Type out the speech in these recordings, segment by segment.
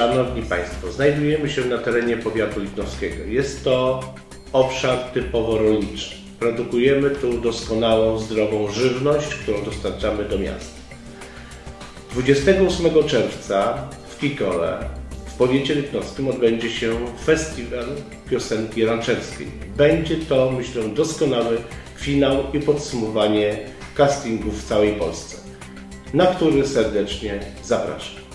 Szanowni Państwo, znajdujemy się na terenie powiatu litnowskiego. Jest to obszar typowo rolniczy. Produkujemy tu doskonałą, zdrową żywność, którą dostarczamy do miasta. 28 czerwca w Kikole w powiecie litnowskim odbędzie się festiwal piosenki ranczewskiej. Będzie to, myślę, doskonały finał i podsumowanie castingów w całej Polsce, na który serdecznie zapraszam.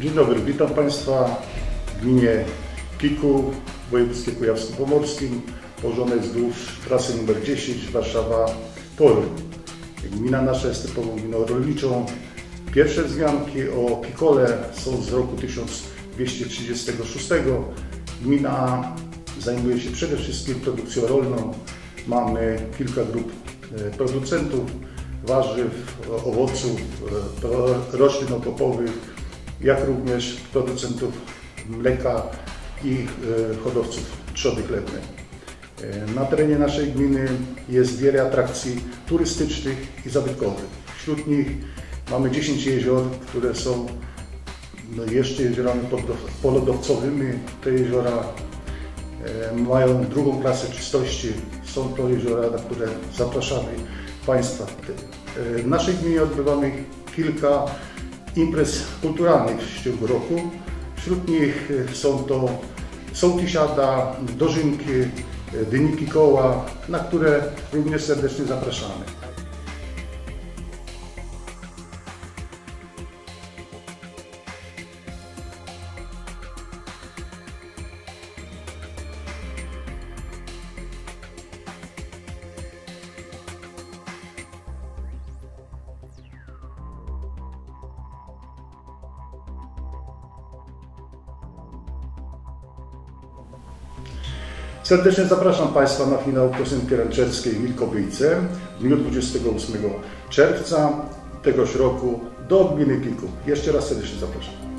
Dzień dobry, witam Państwa w gminie Kiku w województwie kujawsko-pomorskim, położonej wzdłuż trasy nr 10 Warszawa-Toruń. Gmina nasza jest typową gminą rolniczą. Pierwsze wzmianki o Kikole są z roku 1236. Gmina zajmuje się przede wszystkim produkcją rolną. Mamy kilka grup e, producentów warzyw, owoców, e, roślin okopowych, jak również producentów mleka i e, hodowców trzody chlebnej. E, na terenie naszej gminy jest wiele atrakcji turystycznych i zabytkowych. Wśród nich mamy 10 jezior, które są no, jeszcze jeziorami polodowcowymi. Te jeziora e, mają drugą klasę czystości. Są to jeziora, na które zapraszamy Państwa. W naszej gminie odbywamy kilka imprez kulturalnych w ciągu roku. Wśród nich są to sołtysiada, dożynki, dyniki koła, na które również serdecznie zapraszamy. Serdecznie zapraszam Państwa na finał piosenki ręczewskiej Milkowyjce w dniu 28 czerwca tegoż roku do gminy Kiku. Jeszcze raz serdecznie zapraszam.